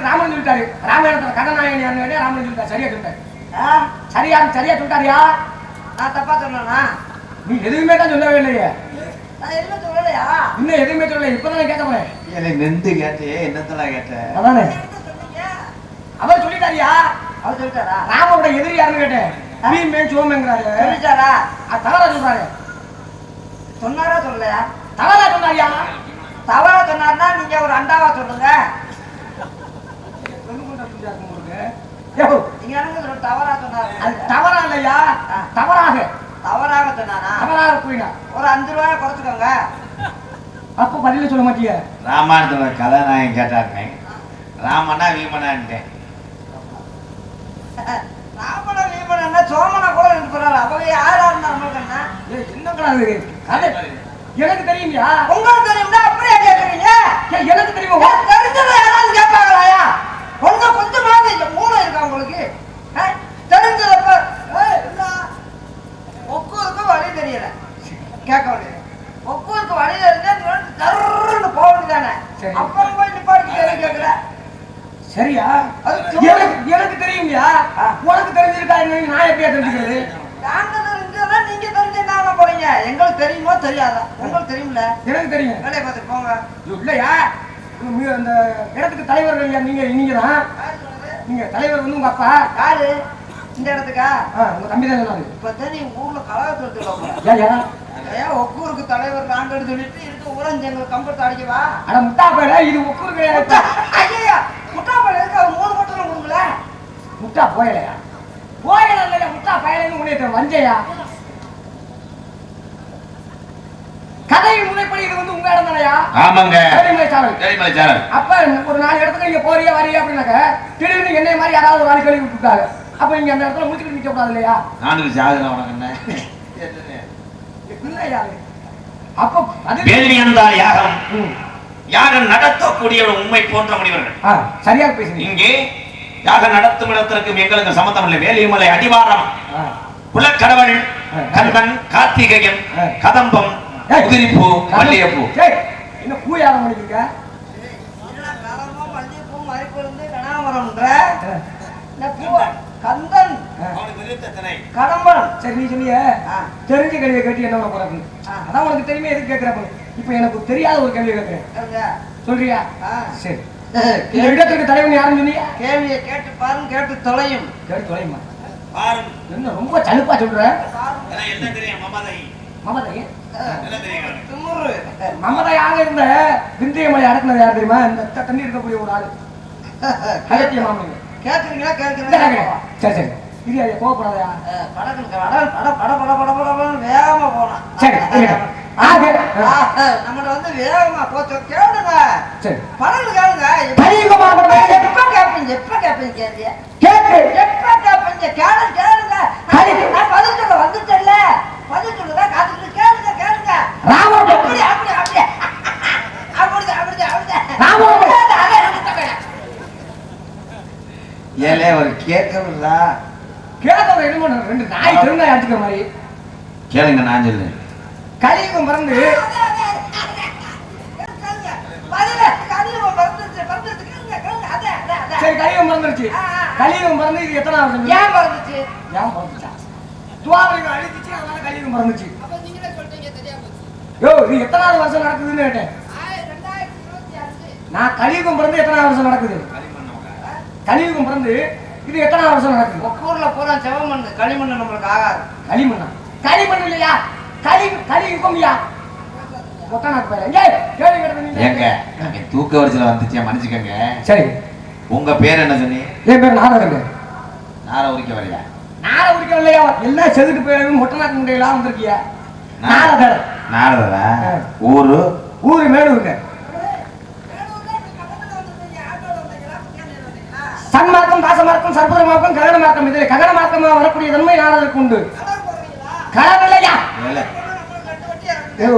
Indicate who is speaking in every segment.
Speaker 1: அதுக்கு ராமன் சொல்லிட்டாரு. ராமாயணத்துல கதாநாயகன் யாருன்னு ராமன் சொல்லிட்டாரு. சரியா சொல்லிட்டாரு? சரியா சரியா சொல்லிட்டாரியா?
Speaker 2: நான் தப்பா சொன்னேனா?
Speaker 1: நீ எதுவுமே தான் சொல்லவே இல்லையே.
Speaker 2: நான் எதுவுமே சொல்லலையா?
Speaker 1: இன்னும் எதுவுமே சொல்லல. இப்பதானே கேட்க போறேன்
Speaker 3: எனக்கு நின்று கேட்டே என்னத்தடா கேட்ட?
Speaker 1: அதானே. அவர் சொல்லிட்டாரியா?
Speaker 2: அவர் சொல்லிட்டாரா?
Speaker 1: ராமனோட எதிரி யாருன்னு கேட்டேன். பீமே சோமங்கிறாரு
Speaker 2: சொல்லிட்டாரா?
Speaker 1: அது தவறா சொல்றாரு.
Speaker 2: சொன்னாரா சொல்லலையா?
Speaker 1: தவறா சொன்னாரியா?
Speaker 2: தவறா சொன்னாருன்னா நீங்க ஒரு அண்டாவா சொல்லுங்க. தவறா
Speaker 1: அது
Speaker 2: சொன்னாரு
Speaker 1: தவறா இல்லையா? தவறாக.
Speaker 2: தவறாக சொன்னானா
Speaker 1: தவறாக போயினா.
Speaker 2: ஒரு அஞ்சு ரூபாய் குறைச்சுக்கோங்க.
Speaker 1: அப்ப பதில சொல்ல மாட்டிய?
Speaker 3: ராமாயணத்துல கதாநாயகன் கேட்டாருனே ராமனா வீமனான்ட்டேன்
Speaker 2: ராமன வீமனா சோமனா கூட இருந்து போறாரு. அவங்க யாரா இருந்தா நம்மளுக்கு என்ன?
Speaker 1: இது கதை எனக்கு தெரியுமியா?
Speaker 2: உங்களுக்கு தெரியும்னா அப்படியே கேக்குறீங்க.
Speaker 1: ஏய், எனக்கு தெரியுமா?
Speaker 2: தெரிஞ்சதை யாராவது கேட்பாங்களாயா? கொஞ்சம் கொஞ்சமாவது இந்த மூளை இருக்கா உங்களுக்கு? தெரிஞ்சதப்ப? ஒக்கூருக்கு வழி தெரியல. கேட்க வேண்டியது ஒக்கூருக்கு வழி தெரிஞ்சா தருன்னு போக வேண்டியதானே. அப்புறம் போய் நிப்பாட்டி கேட்கல
Speaker 1: சரியா? எனக்கு
Speaker 2: ஆ.
Speaker 1: உனக்கு தெரிஞ்சிருக்கா நான் எப்படியா தெரிஞ்சுக்கிறது?
Speaker 2: நாங்க தெரிஞ்சதா நீங்க போறீங்க? எங்களுக்கு தெரியுமோ தெரியாதா? உங்களுக்கு தெரியும்ல?
Speaker 1: எனக்கு தெரியும்.
Speaker 2: வேலையை பார்த்துட்டு போங்க.
Speaker 1: இல்லையா? அந்த இடத்துக்கு தலைவர் ஐயா நீங்க நீங்க தான்? நீங்க தலைவர் வந்து உங்க அப்பா.
Speaker 2: யாரு? இந்த இடத்துக்கா?
Speaker 1: உங்க தம்பி தான் சொன்னாரு.
Speaker 2: இப்பதான் நீ ஊர்ல சொல்லுவாங்க
Speaker 1: ஏன்
Speaker 2: ஒக்கூருக்கு தலைவர் நாங்கன்னு சொல்லிட்டு இருக்க ஊரஞ்சு எங்களுக்கு கம்பெடுத்து அடிக்கவா
Speaker 1: அட முட்டா போயில இது ஒக்கூரு கிடையாது.
Speaker 2: ஐயா முட்டாப்பழம் இருக்கு மூணு மட்டும் கொடுக்கல?
Speaker 1: முட்டா போயலையா? போயல இல்லையா முட்டா பயலைன்னு உன்னை வஞ்சையா? கதையின் முறைப்படி இது வந்து உங்க இடம் தானையா?
Speaker 3: ஆமாங்க.
Speaker 1: சரிமலை சாவல்
Speaker 3: சரிமலை சாரல்.
Speaker 1: அப்ப ஒரு நாலு இடத்துக்கு நீங்க போறியா வரியா அப்படின்னாக்க திடீர்னு என்னைய மாதிரி யாராவது ஒரு ஆள் கழுவி விட்டுட்டாங்க. அப்ப நீங்க அந்த இடத்துல முடிச்சுட்டு நிக்க கூடாது இல்லையா?
Speaker 3: நானுக்கு சாகுறேன் உனக்கு என்ன?
Speaker 1: இல்லையா? அப்ப அது
Speaker 3: என்றால் யாகம். யாகம் நடத்தக்கூடிய உண்மை போன்ற முனிவர்கள்.
Speaker 1: சரியா பேசுறீங்க
Speaker 3: இங்கே யாகம் நடத்தும் இடத்திற்கும் எங்களுக்கு சம்மந்தம் இல்லை. வேலிமலை அடிவாரம்.
Speaker 1: ஆ.
Speaker 3: குலக்கடவுள் கண்பன் கார்த்திகேயன் கதம்பம். உதிரிப்பூ மல்லிகைப்பூ.
Speaker 1: ஏய், என்ன பூ யாரம் பண்ணிருக்க
Speaker 2: கந்தன் கடம்பன்
Speaker 1: சரி நீ சொன்னிய. தெரிஞ்ச கேள்வியை கேட்டு என்ன பண்ண போறாங்க. அதான் உனக்கு தெரியுமே எதுக்கு கேட்கிறப்ப இப்ப எனக்கு தெரியாத ஒரு கேள்வி கேட்கிறேன். சொல்றியா. சரி. இந்த இடத்துக்கு தலைவன் யாருன்னு சொன்னீங்க
Speaker 2: கேள்வியை கேட்டு பாருங்க கேட்டு தொலையும்.
Speaker 1: கேட்டு தொலைமா என்ன ரொம்ப சலுப்பா சொல்ற?
Speaker 3: என்ன தெரியும் மமதை?
Speaker 1: மமதை? மமதையாக இருந்த விந்தியமலை அடக்குனது யார் தெரியுமா? இந்த தண்ணி இருக்கக்கூடிய ஒரு ஆளு அகத்திய மாமன் இந்த சரி சரி இது ஐயா கோவப்படாதயா
Speaker 2: படக்கு பட பட பட பட பட பட வேகமா போனான்
Speaker 1: சரி
Speaker 2: நம்மள வந்து வேகமா போச்சு கேளுங்க
Speaker 1: சரி
Speaker 2: படகு கேளுங்க எப்ப கேப்பீங்க எப்ப கேப்பீங்க கேள்விய எப்ப கேப்பீங்க கேளு கேளுங்க பதில் சொல்ல பதில் காத்துட்டு
Speaker 3: ஏலே அவர் கேட்கறதா
Speaker 1: கேட்டவன் என்ன பண்ண ரெண்டு நாய் திருநாய் அடிச்சுக்கிற மாதிரி.
Speaker 3: கேளுங்க நான் சொல்லு.
Speaker 1: கலியுகம் பிறந்து. சரி கலியுகம் பிறந்துருச்சு. கலியுகம் பிறந்து இது எத்தனை வருஷம்?
Speaker 2: ஏன் பிறந்துச்சு?
Speaker 1: ஏன் பிறந்துச்சா? துவாபரிகம் அழிச்சிச்சு அதனால கலியுகம் பிறந்துச்சு
Speaker 2: அப்ப நீங்களே சொல்லிட்டீங்க, தெரியாம போச்சு.
Speaker 1: யோ இது எத்தனாவது வருஷம் நடக்குதுன்னு கேட்டேன். நான் கலியுகம் பிறந்து எத்தனாவது வருஷம் நடக்குது? கலியுகம் பிறந்து இது எத்தனாவது வருஷம் நடக்குது?
Speaker 2: உங்க ஊர்ல பூரா செவமண் களிமண் நம்மளுக்கு ஆகாது.
Speaker 1: களிமண்ணா? களிமண் இல்லையா? களி கலியுகம்யா ஒட்டனாக்கு பேர. ஏய் கேள்வி கேட்டது நீங்க
Speaker 3: ஏங்க அங்க தூக்க வரிசையில வந்துச்சே மன்னிச்சுக்கங்க.
Speaker 1: சரி.
Speaker 3: உங்க பேர் என்ன சொன்னீங்க
Speaker 1: என் பேர் நாரதங்க
Speaker 3: நார உரிக்க வரையா?
Speaker 1: நார உரிக்க இல்லையா எல்லாம் செதுட்டு போய் மொட்டநாக்கு முண்டையெல்லாம் வந்திருக்கியா? நாரதர். ஆ.
Speaker 3: ஊரு?
Speaker 1: ஊரு மேலூருங்க சன்மார்க்கம் தாசமார்க்கம் சர்பதமார்க்கம் ககனமார்க்கம். இதில் ககனமார்க்கமாக வரக்கூடிய தன்மை நாரதற்கு உண்டு. கலர் இல்லையா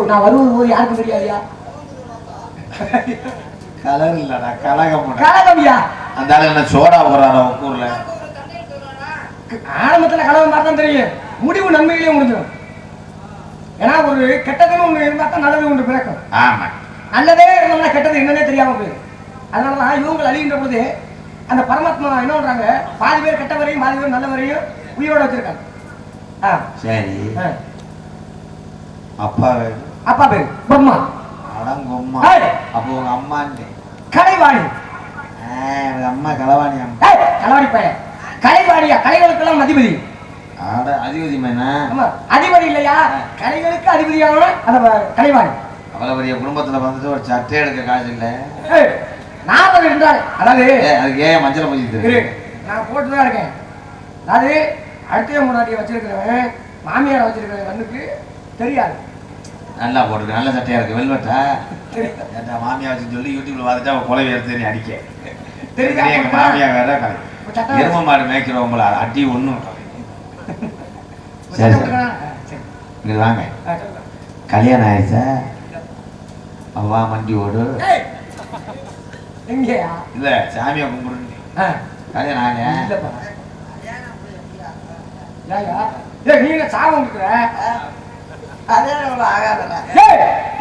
Speaker 1: நான் வருவது ஊர் யாருக்கும் தெரியாதியா?
Speaker 3: கலர் இல்லடா கலகம்
Speaker 1: கலகம்யா?
Speaker 3: அந்த என்ன சோடா போறாரா ஊர்ல?
Speaker 1: ஆரம்பத்துல கலகம் பார்த்தா தெரியும். முடிவு நன்மையிலே முடிஞ்சிடும். ஏன்னா ஒரு கெட்டதுன்னு ஒண்ணு இருந்தா தான் நல்லது ஒன்று பிறக்கும்.
Speaker 3: ஆமா.
Speaker 1: நல்லதே இருந்தா கெட்டது என்னன்னே தெரியாம போயிடும். அதனால தான் இவங்க அழிகின்ற பொழுது அந்த பரமாத்மா என்ன பண்றாங்க பாதி பேர் கெட்டவரையும் பாதி பேர் நல்லவரையும் உயிரோட வச்சிருக்காங்க. ஆ,
Speaker 4: சரி. அப்பா
Speaker 1: அப்பா பேரு பிரம்மா.
Speaker 4: அடங்கொம்மா. அப்போ உங்க அம்மான்ட்டு.
Speaker 1: கலைவாணி.
Speaker 4: அம்மா களவாணி அம்மா.
Speaker 1: கலவாணி பையன். கலைவாணியா? கலைகளுக்கெல்லாம் அதிபதி
Speaker 4: ஆட அதிபதி
Speaker 1: அதிபதி இல்லையா? கலைகளுக்கு அதிபதியான அந்த கலைவாணி.
Speaker 4: அவ்வளவு பெரிய குடும்பத்துல வந்துட்டு ஒரு சட்டை எடுக்க காசு இல்ல?
Speaker 1: நாற்பது அதாவது
Speaker 4: ஏ, அதுக்கு ஏன் மஞ்சள்
Speaker 1: இரு நான் போட்டுதான் இருக்கேன். அதாவது அடுத்த முன்னாடியை வச்சிருக்கிறவன் மாமியாரை வச்சிருக்கிற கண்ணுக்கு தெரியாது.
Speaker 4: நல்லா போட்டுருக்கு நல்ல சட்டையா இருக்கு வெல்வெட்டா. ஏன்டா மாமியா வச்சு சொல்லி யூடியூப்ல பார்த்துட்டு அவன் கொலை எடுத்து நீ அடிக்க.
Speaker 1: தெரியுதா?
Speaker 4: எங்க மாமியா வேற எரும மாடு மேய்க்கிறவங்கள அடி
Speaker 1: இப்ப
Speaker 4: சரி, சரி. வாங்க. கல்யாணம் ஆயிடுச்சா? அவ்வா மண்டி ஓடு. இல்ல சாமியை கும்பிடுன்னு. கல்யாணம் ஆகலையா?
Speaker 1: இல்லப்பா. ஏய்யா, ஏய், நீ என்ன சாபம் கொடுக்குற?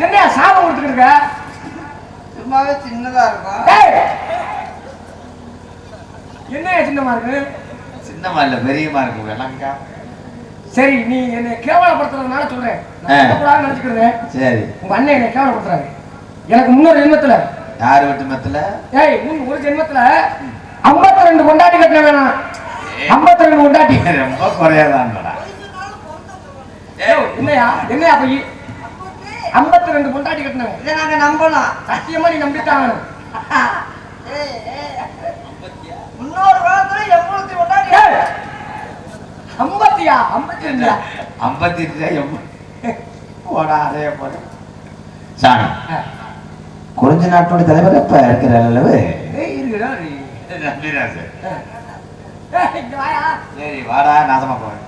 Speaker 1: என்னையா சாபம் கொடுத்துக்கிட்டு இருக்க?
Speaker 2: சும்மாவே சின்னதா இருக்கும்.
Speaker 1: ஏய், என்னையா சின்னமா இருக்கு
Speaker 4: சின்னமா இல்ல பெரியமா இருக்கு வெள்ளங்கா
Speaker 1: சரி நீ என்னை கேவலப்படுத்துறதுனால சொல்றேன். நினைச்சுக்கிறேன்
Speaker 4: சரி.
Speaker 1: உங்க அண்ணன் என்னை கேவலப்படுத்துறாரு. எனக்கு முன்னொரு ஜென்மத்துல.
Speaker 4: யார் வீட்டு மெத்துல?
Speaker 1: ஏய் முன் ஒரு ஜென்மத்துல ஐம்பத்தி ரெண்டு கொண்டாட்டி கட்டின வேணாம். ஐம்பத்தி ரெண்டு கொண்டாட்டி
Speaker 4: ரொம்ப குறையாதான்டா.
Speaker 1: ஏய், என்னையா? என்னையா போய் ஐம்பத்தி ரெண்டு கொண்டாட்டி கட்டினவன்.
Speaker 2: இதை நாங்க நம்பலாம்.
Speaker 1: சத்தியமா நீ நம்பித்தான்.
Speaker 2: முன்னொரு காலத்துல எவ்வளவு கொண்டாடி
Speaker 1: ஏய், ஐம்பத்தியா? ஐம்பத்தி ரெண்டா
Speaker 4: ஐம்பத்தி எட்டு போடா அதே போட சாமி குறிஞ்ச நாட்டோட தலைவர் எப்ப இருக்கிற அளவு
Speaker 1: ஏய் இருக்குடா நீ.
Speaker 4: நன்றிடா சார் சரி வாடா நாசமா போறேன்